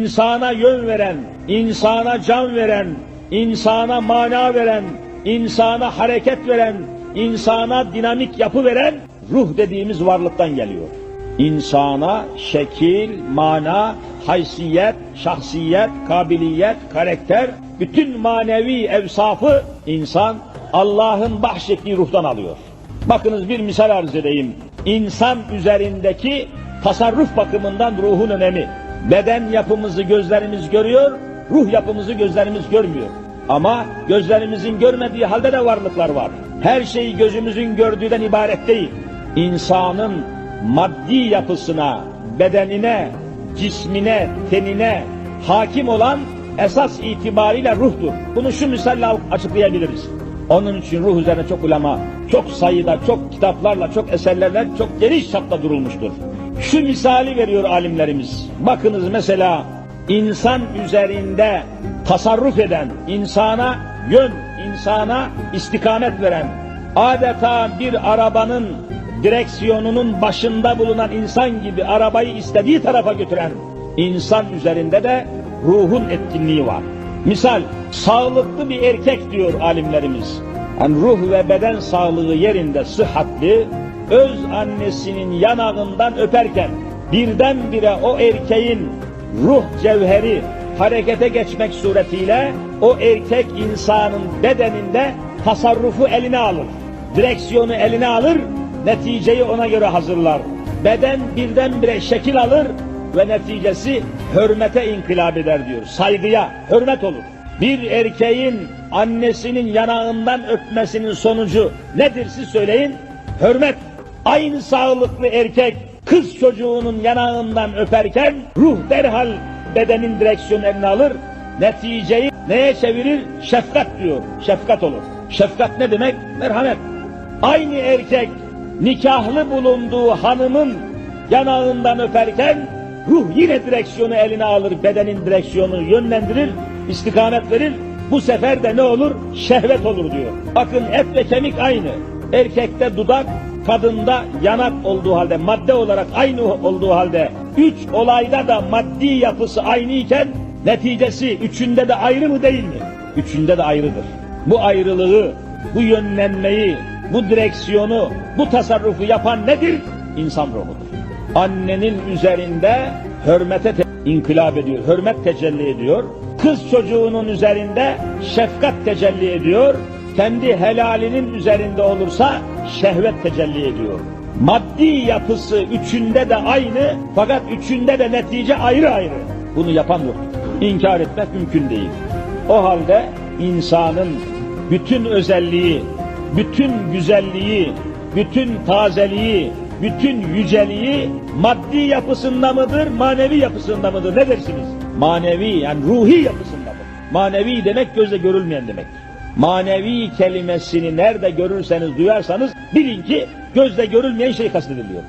insana yön veren, insana can veren, insana mana veren, insana hareket veren, insana dinamik yapı veren ruh dediğimiz varlıktan geliyor. İnsana şekil, mana, haysiyet, şahsiyet, kabiliyet, karakter, bütün manevi evsafı insan Allah'ın bahşettiği ruhtan alıyor. Bakınız bir misal arz edeyim. İnsan üzerindeki tasarruf bakımından ruhun önemi. Beden yapımızı gözlerimiz görüyor, ruh yapımızı gözlerimiz görmüyor. Ama gözlerimizin görmediği halde de varlıklar var. Her şey gözümüzün gördüğüden ibaret değil. İnsanın maddi yapısına, bedenine, cismine, tenine hakim olan esas itibariyle ruhtur. Bunu şu misalle açıklayabiliriz. Onun için ruh üzerine çok ulema, çok sayıda, çok kitaplarla, çok eserlerle, çok geniş çapta durulmuştur. Şu misali veriyor alimlerimiz. Bakınız mesela insan üzerinde tasarruf eden, insana yön, insana istikamet veren, adeta bir arabanın direksiyonunun başında bulunan insan gibi arabayı istediği tarafa götüren insan üzerinde de ruhun etkinliği var. Misal, sağlıklı bir erkek diyor alimlerimiz. Yani ruh ve beden sağlığı yerinde sıhhatli, öz annesinin yanağından öperken birdenbire o erkeğin ruh cevheri harekete geçmek suretiyle o erkek insanın bedeninde tasarrufu eline alır. Direksiyonu eline alır, neticeyi ona göre hazırlar. Beden birdenbire şekil alır ve neticesi hürmete inkılap eder diyor. Saygıya, hürmet olur. Bir erkeğin annesinin yanağından öpmesinin sonucu nedir siz söyleyin? Hürmet. Aynı sağlıklı erkek kız çocuğunun yanağından öperken ruh derhal bedenin direksiyonu eline alır. Neticeyi neye çevirir? Şefkat diyor. Şefkat olur. Şefkat ne demek? Merhamet. Aynı erkek nikahlı bulunduğu hanımın yanağından öperken ruh yine direksiyonu eline alır, bedenin direksiyonu yönlendirir, istikamet verir. Bu sefer de ne olur? Şehvet olur diyor. Bakın et ve kemik aynı. Erkekte dudak, kadında yanak olduğu halde, madde olarak aynı olduğu halde, üç olayda da maddi yapısı aynı iken, neticesi üçünde de ayrı mı değil mi? Üçünde de ayrıdır. Bu ayrılığı, bu yönlenmeyi, bu direksiyonu, bu tasarrufu yapan nedir? İnsan ruhudur. Annenin üzerinde hürmete te- inkılap ediyor, hürmet tecelli ediyor. Kız çocuğunun üzerinde şefkat tecelli ediyor. Kendi helalinin üzerinde olursa şehvet tecelli ediyor. Maddi yapısı üçünde de aynı fakat üçünde de netice ayrı ayrı. Bunu yapan yok. İnkar etmek mümkün değil. O halde insanın bütün özelliği, bütün güzelliği, bütün tazeliği, bütün yüceliği maddi yapısında mıdır, manevi yapısında mıdır? Ne dersiniz? Manevi yani ruhi yapısındadır. Manevi demek gözle görülmeyen demek. Manevi kelimesini nerede görürseniz duyarsanız bilin ki gözle görülmeyen şey kastediliyor.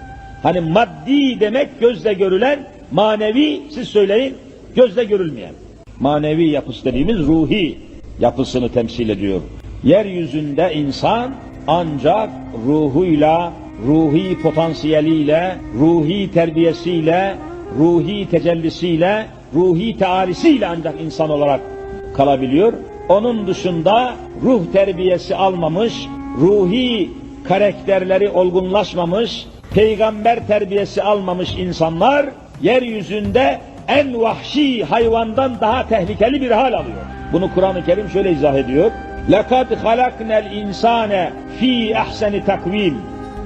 Hani maddi demek gözle görülen, manevi siz söyleyin gözle görülmeyen. Manevi yapısı dediğimiz ruhi yapısını temsil ediyor. Yeryüzünde insan ancak ruhuyla, ruhi potansiyeliyle, ruhi terbiyesiyle, ruhi tecellisiyle, ruhi tealisiyle ancak insan olarak kalabiliyor. Onun dışında ruh terbiyesi almamış, ruhi karakterleri olgunlaşmamış, peygamber terbiyesi almamış insanlar yeryüzünde en vahşi hayvandan daha tehlikeli bir hal alıyor. Bunu Kur'an-ı Kerim şöyle izah ediyor. لَقَدْ خَلَقْنَا الْاِنْسَانَ ف۪ي اَحْسَنِ takvim.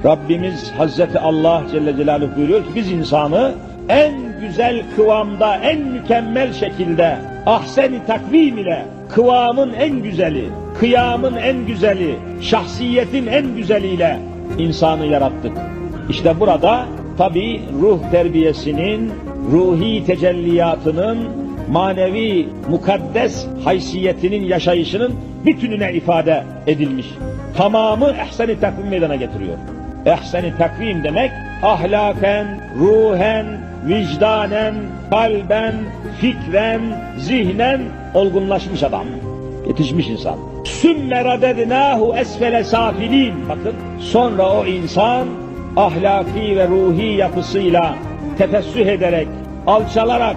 Rabbimiz Hazreti Allah Celle Celaluhu buyuruyor ki biz insanı en güzel kıvamda, en mükemmel şekilde ahseni takvim ile kıvamın en güzeli, kıyamın en güzeli, şahsiyetin en güzeliyle insanı yarattık. İşte burada tabi ruh terbiyesinin, ruhi tecelliyatının, manevi mukaddes haysiyetinin yaşayışının bütününe ifade edilmiş. Tamamı ehsen-i takvim meydana getiriyor. Ehsen-i takvim demek ahlaken, ruhen, vicdanen, kalben, fikren, zihnen olgunlaşmış adam. Yetişmiş insan. Sümme radednahu esfele safilin. Bakın sonra o insan ahlaki ve ruhi yapısıyla tefessüh ederek, alçalarak